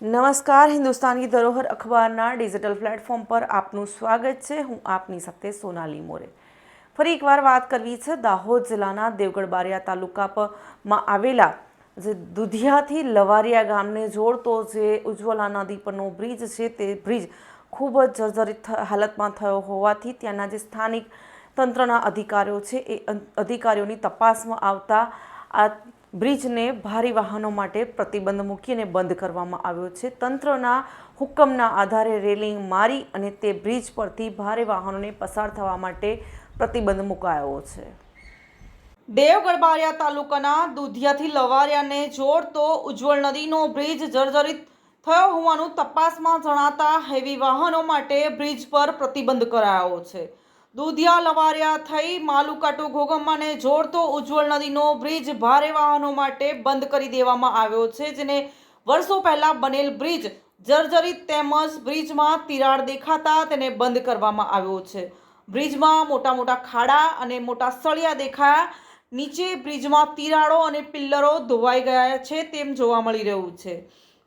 નમસ્કાર હિન્દુસ્તાની ધરોહર અખબારના digital platform પર આપનું સ્વાગત છે. હું આપની સાથે સોનાલી મોરે. ફરી એકવાર વાત કરવી છે દાહોદ જિલ્લાના દેવગઢ બારિયા તાલુકા પ- આવેલા જે દુધિયાથી લવારિયા ગામને જોડતો જે ઉજ્જવલા નદી પરનો બ્રિજ છે તે બ્રિજ ખૂબ જ જર્જરિત હાલતમાં થયો હોવાથી ત્યાંના જે સ્થાનિક તંત્રના અધિકારીઓ છે એ અધિકારીઓની તપાસમાં આવતા આ બ્રિજને ભારે વાહનો માટે પ્રતિબંધ મૂકીને બંધ કરવામાં આવ્યો છે. તંત્રના હુકમના આધારે રેલિંગ મારી અને તે બ્રિજ પરથી ભારે વાહનોને પસાર થવા માટે પ્રતિબંધ મુકાયો છે. દેવગઢ બારિયા તાલુકાના દુધિયાથી લવારિયાને જોડતો ઉજ્જવળ નદીનો બ્રિજ જર્જરિત થયો હોવાનું તપાસમાં જણાતા હેવી વાહનો માટે બ્રિજ પર પ્રતિબંધ કરાયો છે. દુધિયા લવારિયા થઈ માલુકાટુ ઘોગમ્માને જોડતો ઉજ્જવળ નદીનો બ્રિજ ભારે વાહનો માટે બંધ કરી દેવામાં આવ્યો છે, જેને વર્ષો પહેલા બનેલ બ્રિજ જર્જરિત તેમજ બ્રિજમાં તિરાડ દેખાતા તેને બંધ કરવામાં આવ્યો છે. બ્રિજમાં મોટા મોટા ખાડા અને મોટા સળિયા દેખાયા. નીચે બ્રિજમાં તિરાડો અને પિલ્લરો ધોવાઈ ગયા છે તેમ જોવા મળી રહ્યું છે.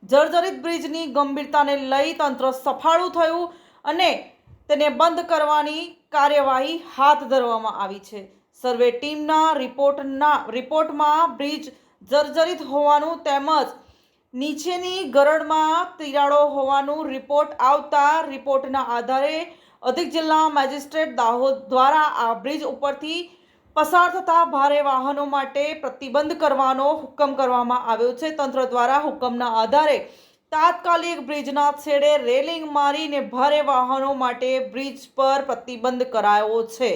જર્જરિત બ્રિજની ગંભીરતાને લઈ તંત્ર સફાળું થયું અને તેને બંધ કરવાની કાર્યવાહી હાથ ધરવામાં આવી છે. સર્વે ટીમના રિપોર્ટના, રિપોર્ટમાં બ્રિજ જર્જરિત હોવાનું તેમજ નીચેની ગરડમાં તિરાડો હોવાનું રિપોર્ટ આવતા રિપોર્ટના આધારે અધિક જિલ્લા મેજિસ્ટ્રેટ દાહોદ દ્વારા આ બ્રિજ ઉપરથી પસાર થતા ભારે વાહનો માટે પ્રતિબંધ કરવાનો હુકમ કરવામાં આવ્યો છે. તંત્ર દ્વારા હુકમના આધારે તાત્કાલિક બ્રિજના છેડે રેલિંગ મારીને ભારે વાહનો માટે બ્રિજ પર પ્રતિબંધ કરાયો છે.